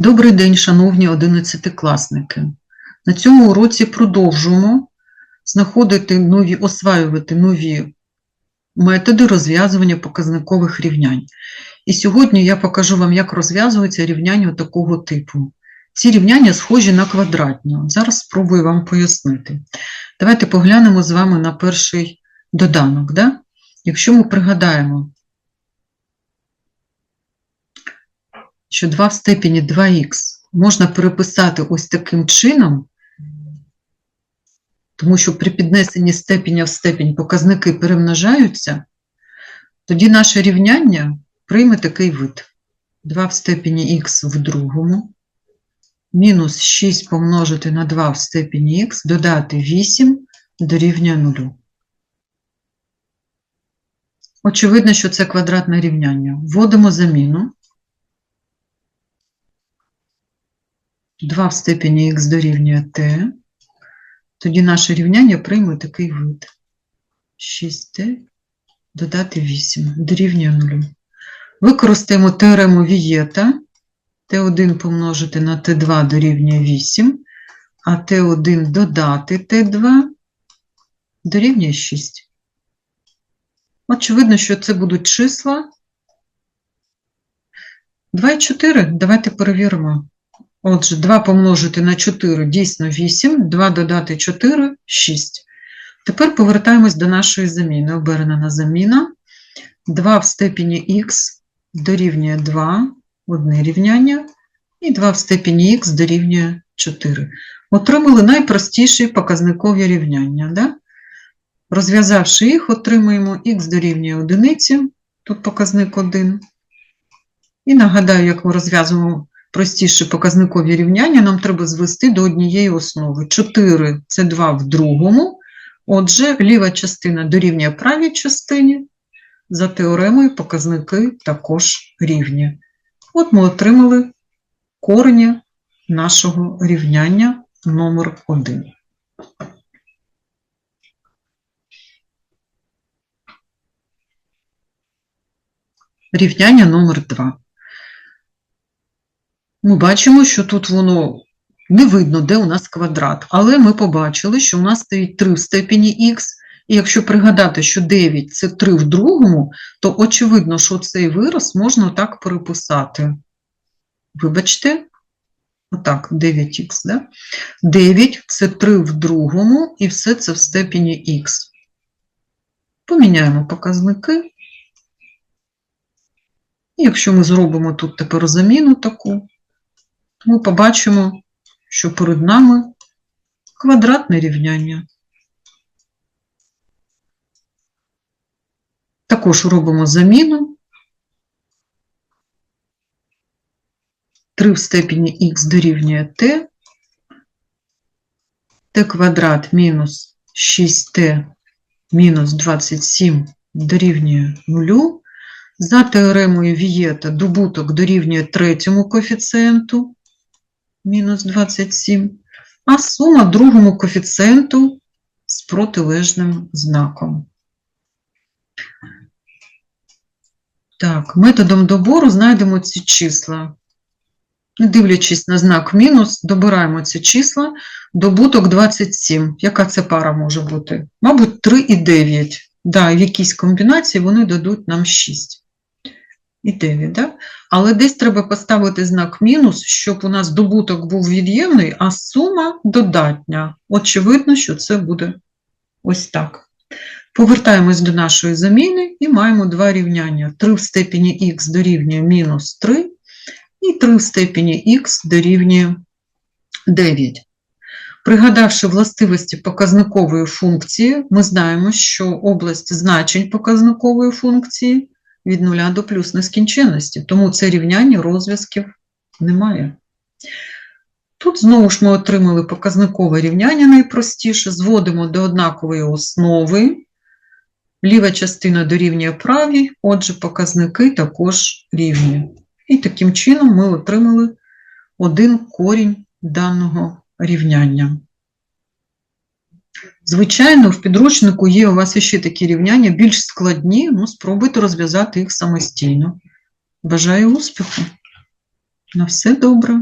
Добрий день, шановні одинадцятикласники. На цьому уроці продовжуємо знаходити нові, осваювати нові методи розв'язування показникових рівнянь. І сьогодні я покажу вам, як розв'язуються рівняння такого типу. Ці рівняння схожі на квадратні. Зараз спробую вам пояснити. Давайте поглянемо з вами на перший доданок. Да? Якщо ми пригадаємо, що 2 в степені 2х можна переписати ось таким чином, тому що при піднесенні степеня в степінь показники перемножаються, тоді наше рівняння прийме такий вид. 2 в степені х в другому, мінус 6 помножити на 2 в степені х, додати 8 дорівнює 0. Очевидно, що це квадратне рівняння. Вводимо заміну. 2 в степені х дорівнює t, тоді наше рівняння прийме такий вид. 6t додати 8 дорівнює 0. Використаємо теорему Вієта. t1 помножити на t2 дорівнює 8, а t1 додати t2 дорівнює 6. Очевидно, що це будуть числа 2 і 4. Давайте перевіримо. Отже, 2 помножити на 4 дійсно 8, 2 додати 4 – 6. Тепер повертаємось до нашої заміни. Обернена заміна. 2 в степені х дорівнює 2, одне рівняння, і 2 в степені х дорівнює 4. Отримали найпростіші показникові рівняння. Да? Розв'язавши їх, отримаємо х дорівнює 1, тут показник 1. І нагадаю, як ми розв'язуємо простіші показникові рівняння, нам треба звести до однієї основи. 4 – це 2 в другому, отже, ліва частина дорівнює правій частині, за теоремою показники також рівні. От ми отримали корені нашого рівняння номер 1. Рівняння номер 2. Ми бачимо, що тут воно не видно, де у нас квадрат, але ми побачили, що у нас стоїть 3 в степені х, і якщо пригадати, що 9 – це 3 в другому, то очевидно, що цей вираз можна так переписати. Вибачте, отак, 9х, да? 9 – це 3 в другому, і все це в степені х. Поміняємо показники. І якщо ми зробимо тут тепер заміну таку, ми побачимо, що перед нами квадратне рівняння. Також робимо заміну. 3 в степені х дорівнює t, t квадрат мінус 6t мінус 27 дорівнює 0. За теоремою Вієта добуток дорівнює третьому коефіцієнту мінус 27, а сума другому коефіцієнту з протилежним знаком. Так, методом добору знайдемо ці числа. Не дивлячись на знак мінус, добираємо ці числа. Добуток 27. Яка це пара може бути? Мабуть, 3 і 9. Да, в якійсь комбінації вони дадуть нам 6 і 9, да? але десь треба поставити знак мінус, щоб у нас добуток був від'ємний, а сума додатня. Очевидно, що це буде ось так. Повертаємось до нашої заміни і маємо два рівняння. 3 в степені х дорівнює мінус 3, і 3 в степені х дорівнює 9. Пригадавши властивості показникової функції, ми знаємо, що область значень показникової функції від нуля до плюс нескінченності, тому це рівняння розв'язків немає. Тут знову ж ми отримали показникове рівняння найпростіше, зводимо до однакової основи, ліва частина дорівнює правій, отже, показники також рівні. І таким чином ми отримали один корінь даного рівняння. Звичайно, в підручнику є у вас ще такі рівняння, більш складні, ну, спробуйте розв'язати їх самостійно. Бажаю успіху. На все добре.